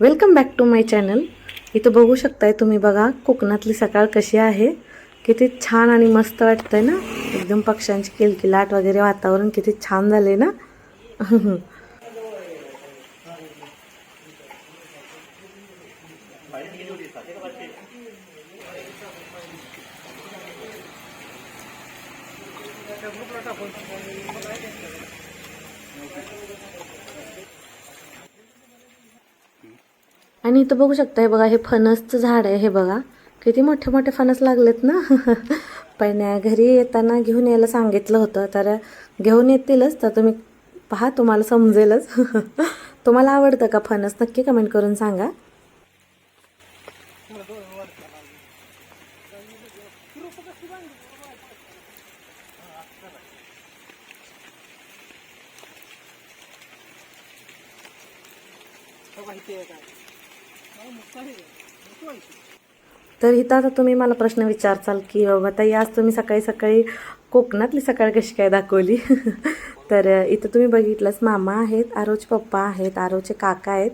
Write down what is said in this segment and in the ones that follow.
Welcome back to my channel इथं बघू शकताय तुम्ही बघा कोकणातली सकाळ कशी आहे. किती छान आणि मस्त वाटतंय ना. एकदम पक्ष्यांची किलकिलाट वगैरे वातावरण किती छान झाले ना. आणि इथं बघू शकताय बघा हे फणसचं झाड आहे हे बघा. किती मोठे मोठे फणस लागलेत ना? पण घरी येताना घेऊन यायला सांगितलं होतं. तर घेऊन येतीलच तर तुम्ही पहा तुम्हाला समजेलच. तुम्हाला आवडतं का फणस? नक्की कमेंट करून सांगा. तर इथं आता तुम्ही मला प्रश्न विचारचाल की बाबा ताई आज तुम्ही सकाळी सकाळी कोकणातली सकाळ कशी काय दाखवली? तर इथं तुम्ही बघितलंच मामा आहेत आरोचे पप्पा आहेत आरोचे काका आहेत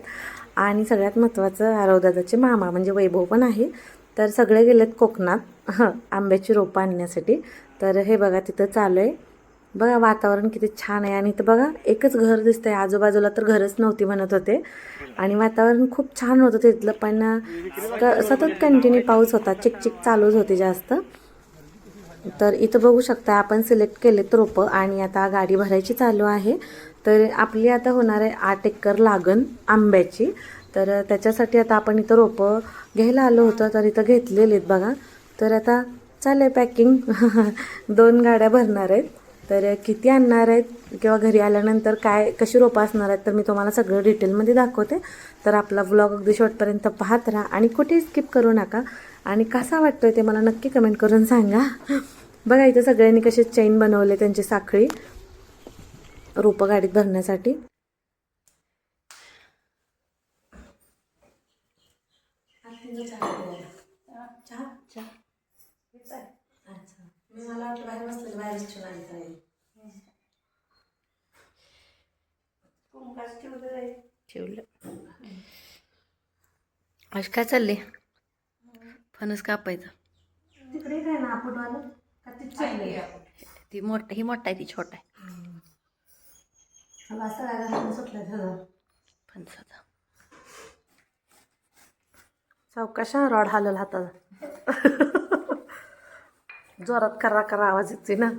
आणि सगळ्यात महत्त्वाचं आरोदादाचे मामा म्हणजे वैभव पण आहे. तर सगळे गेलेत कोकणात आंब्याची रोपं आणण्यासाठी. तर हे बघा तिथं चालू आहे. बघा वातावरण किती छान आहे. आणि इथं बघा एकच घर दिसतंय. आजूबाजूला तर घरच नव्हती म्हणत होते. आणि वातावरण खूप छान होतं तिथलं पण क- सतत कंटिन्यू पाऊस होता. चिकचिक चालूच होती जास्त. तर इथं बघू शकता आपण सिलेक्ट केलेत रोपं आणि आता गाडी भरायची चालू आहे. तर आपली आता होणार आहे आठ एकर लागण आंब्याची. तर त्याच्यासाठी आता आपण इथं रोपं घ्यायला आलो होतं तर इथं घेतलेली आहेत बघा. तर आता चालेल पॅकिंग दोन गाड्या भरणार आहेत. तर किती आणणार आहेत किंवा घरी आल्यानंतर काय कशी रोपं असणार आहेत तर मी तुम्हाला सगळं डिटेलमध्ये दाखवते. तर आपला व्लॉग अगदी शॉर्टपर्यंत पाहत राहा आणि कुठेही स्किप करू नका. आणि कसा वाटतो ते मला नक्की कमेंट करून सांगा. बघा इथं सगळ्यांनी कसे चैन बनवले त्यांची साखळी रोपं गाडीत भरण्यासाठी. चहा मला वाटलं बाहेर बसलेलं बाहेरच ठेवून आली काय ठेवलं आज काय चालले फणस कापायचं. तिकडे काय ना का ती चालले ती मोठ ही मोठा आहे ती छोटा आहे. सुटलं फणसाचा. चौकाशा रॉड हालल हातात जोरात करा करा आवाज येते ना.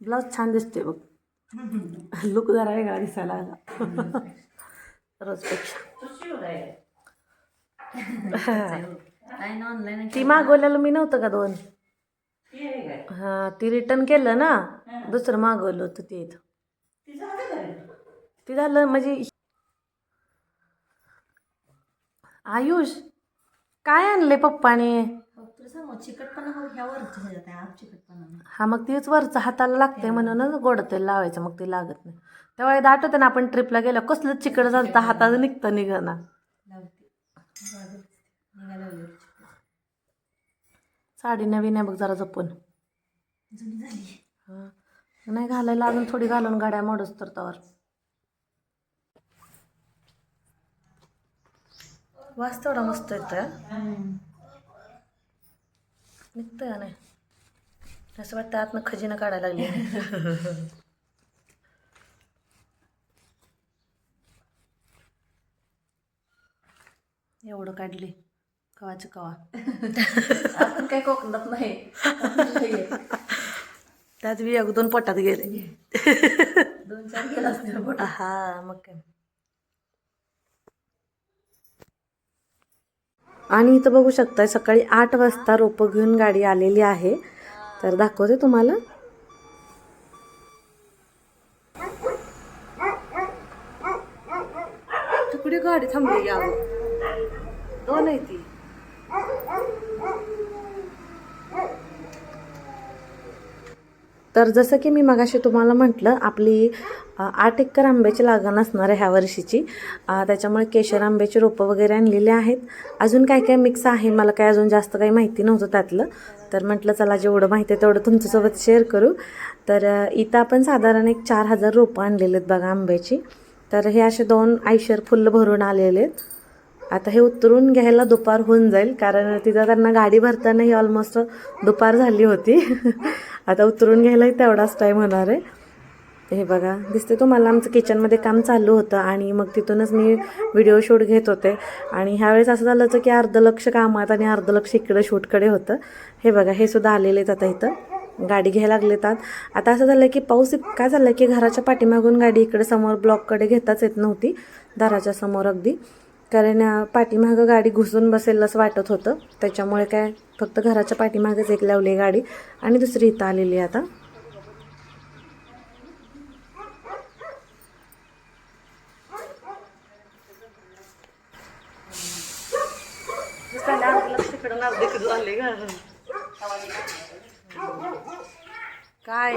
ब्लाऊज छान दिसते बघ. लुक जरा वेगळा दिसायला लागला. रोजपेक्षा. ती मागवलेलं मी नव्हतं का दोन? हा ती रिटर्न केलं ना. दुसरं मागवलं होतं ते इथं. ती झालं म्हणजे आयुष काय आणले पप्पाने? हो. हा मग तीच वरचं हाताला लागते म्हणूनच गोड तेल लावायचं मग ते लागत नाही. त्यावेळी आठवतं ना आपण ट्रिपला गेलो कसलं चिकट झालं तर हाताचं निघतं निघना वरची. साडी नवीन आहे बघ जरा जपून. हा. नाही घालायला अजून थोडी घालून गाड्या मोडच तर तवर. वास तेवढा मस्त येतोय. निघतोय का नाही असं वाटतं आतनं खजिना काढायला लागली एवढं काढली. कवाची कवा. आपण काय कोकणात नाही. त्यात बी दोन पोटात गेले. दोन चार गेला असतील पोट हा मग काय. आणि इथं बघू शकताय सकाळी आठ वाजता रोपं घेऊन गाडी आलेली आहे. तर दाखवते तुम्हाला. कुठे गाडी थांबलेली आहे? दोन आहे ती. तर जसं की मी मगाशी तुम्हाला म्हटलं आपली आठ एकर आंब्याची लागण असणार आहे ह्या वर्षीची. त्याच्यामुळे केशर आंब्याची रोपं वगैरे आणलेली आहेत. अजून काय काय मिक्स आहे मला काय अजून जास्त काही माहिती नव्हतं त्यातलं. तर म्हटलं चला जेवढं माहिती आहे तेवढं तुमच्यासोबत शेअर करू. तर इथं आपण साधारण एक चार हजार रोपं आणलेली आहेत बघा आंब्याची. तर हे असे दोन आयशर फुल्ल भरून आलेले आहेत. आता हे उतरून घ्यायला दुपार होऊन जाईल कारण तिथं त्यांना गाडी भरतानाही ऑलमोस्ट दुपार झाली होती. आता उतरून घ्यायलाही तेवढाच टाईम होणार आहे. हे बघा दिसते तुम्हाला आमचं किचनमध्ये काम चालू होतं आणि मग तिथूनच मी व्हिडिओ शूट घेत होते. आणि ह्यावेळेस असं झालं होतं की अर्ध लक्ष कामात आणि अर्ध लक्ष इकडं शूटकडे होतं. हे बघा हे सुद्धा आलेले आहेत आता इथं. गाडी घ्यायला लागलेतात आता. असं झालं की पाऊस इतका झाला की घराच्या पाठीमागून गाडी इकडे समोर ब्लॉककडे घेताच येत नव्हती. दाराच्या समोर अगदी. कारण पाठीमागं गाडी घुसून बसेल असं वाटत होतं. त्याच्यामुळे काय फक्त घराच्या पाठीमागेच एक लावली गाडी आणि दुसरी इथं आलेली आहे आता. काय?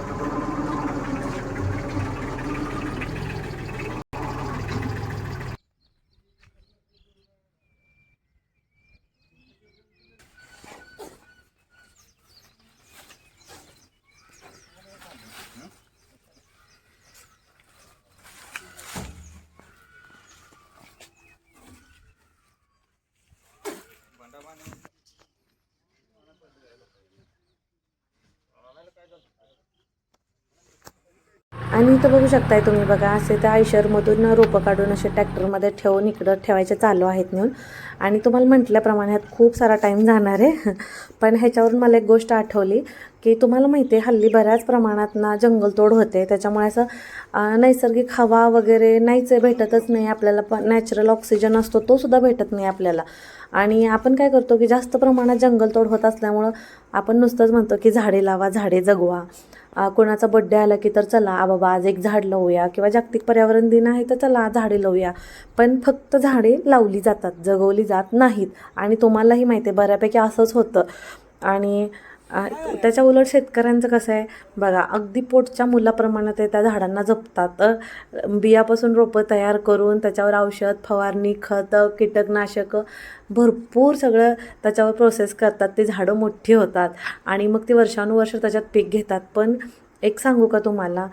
आणि इथं बघू शकताय तुम्ही बघा असे त्या आयशरमधून रोपं काढून असे ट्रॅक्टरमध्ये ठेवून इकडं ठेवायचे चालू आहेत नेऊन आणि तुम्हाला म्हटल्याप्रमाणे ह्यात खूप सारा टाईम जाणार आहे. पण ह्याच्यावरून मला एक गोष्ट आठवली की तुम्हाला माहिती आहे हल्ली बऱ्याच प्रमाणात ना जंगलतोड होते. त्याच्यामुळे असं नैसर्गिक हवा वगैरे नाहीच आहे भेटतच नाही आपल्याला. पण नॅचरल ऑक्सिजन असतो तो सुद्धा भेटत नाही आपल्याला. आणि आपण काय करतो की जास्त प्रमाणात जंगलतोड होत असल्यामुळं आपण नुसतंच म्हणतो की झाडे लावा झाडे जगवा. कोणाचा बड्डे आला की तर चला बाबा आज एक झाड लावूया. किंवा जागतिक पर्यावरण दिन आहे तर चला झाडे लावूया. पण फक्त झाडे लावली जातात जगवली जात नाहीत. आणि तुम्हालाही माहिती आहे बऱ्यापैकी असंच होतं. आणि त्याच्या उलट शेतकऱ्यांचं कसं आहे? बघा अगदी पोटच्या मुलाप्रमाणे ते त्या झाडांना जपतात. बियापासून रोपं तयार करून त्याच्यावर औषध फवारणी खतं कीटकनाशकं भरपूर सगळं त्याच्यावर प्रोसेस करतात. ते झाडं मोठी होतात आणि मग ते वर्षानुवर्ष त्याच्यात पीक घेतात. पण एक सांगू का तुम्हाला?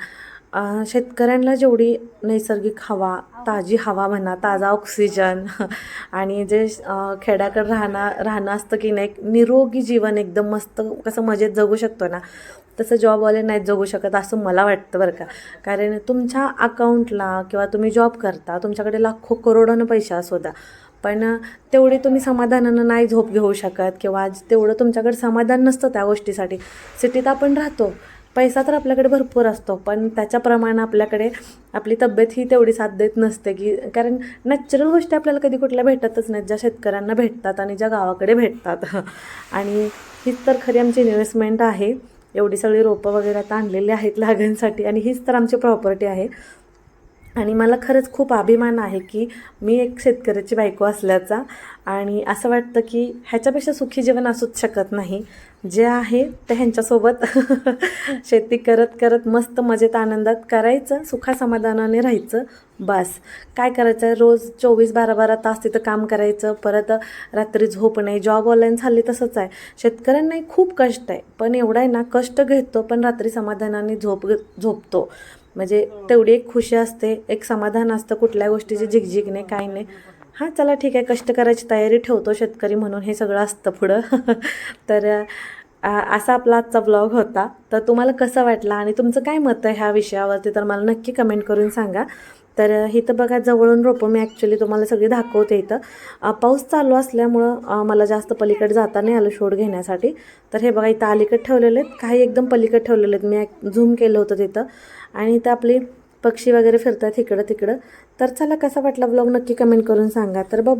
शेतकऱ्यांना जेवढी नैसर्गिक हवा ताजी हवा म्हणा ताजा ऑक्सिजन आणि जे खेड्याकडं खेड्याकडे राहणं राहणं असतं की नाही एक निरोगी जीवन एकदम मस्त कसं मजेत जगू शकतो ना. तसं जॉबवाले नाहीत जगू शकत असं मला वाटतं बरं का. कारण तुमच्या अकाउंटला किंवा तुम्ही जॉब करता तुमच्याकडे लाखो करोडोनं पैसे असोदा द्या पण तेवढे तुम्ही समाधानानं नाही झोप घेऊ शकत किंवा तेवढं तुमच्याकडे समाधान नसतं त्या गोष्टीसाठी. सिटीत आपण राहतो पैसा तर आपल्याकडे भरपूर असतो पण त्याच्याप्रमाणे आपल्याकडे आपली तब्येत ही तेवढी साथ देत नसते की कारण नॅचरल गोष्टी आपल्याला कधी कुठल्या भेटतच नाहीत. ज्या शेतकऱ्यांना भेटतात आणि ज्या गावाकडे भेटतात. आणि हीच तर खरी आमची इन्व्हेस्टमेंट आहे. एवढी सगळी रोपं वगैरे आता आणलेली आहेत लागणसाठी आणि हीच तर आमची प्रॉपर्टी आहे. आणि मला खरंच खूप अभिमान आहे की मी एक शेतकऱ्याची बायको असल्याचा आणि असं वाटतं की ह्याच्यापेक्षा सुखी जीवन असूच शकत नाही. जे आहे ते ह्यांच्यासोबत शेती करत करत मस्त मजेत आनंदात करायचं सुखासमाधानाने राहायचं बस. काय करायचं? आहे रोज चोवीस बारा बारा तास तिथं काम करायचं परत रात्री झोप नाही जॉब ऑनलाईन झाली तसंच आहे. शेतकऱ्यांनाही खूप कष्ट आहे पण एवढं आहे ना कष्ट घेतो पण रात्री समाधानाने झोप झोपतो. म्हणजे तेवढी एक खुशी असते एक समाधान असतं कुठल्या गोष्टीची झिकझिक नाही काही नाही. हां चला ठीक आहे कष्ट करायची तयारी ठेवतो शेतकरी म्हणून हे सगळं असतं पुढं. तर असा आपला आजचा ब्लॉग होता. तर तुम्हाला कसं वाटला आणि तुमचं काय मत आहे ह्या विषयावरती तर मला नक्की कमेंट करून सांगा. तर इथं बघा जवळून रोपं मी ॲक्च्युली तुम्हाला सगळी दाखवते इथं. पाऊस चालू असल्यामुळं मला जास्त पलीकडे जाता नाही आलं शोध घेण्यासाठी. तर हे बघा इथं अलीकडे ठेवलेले आहेत. काही एकदम पलीकडे ठेवलेले आहेत. मी झूम केलं होतं तिथं. आणि इथं आपली पक्षी वगैरे फिरतात इकडं तिकडं. तर चला कसा वाटला ब्लॉग नक्की कमेंट करून सांगा. तर बाय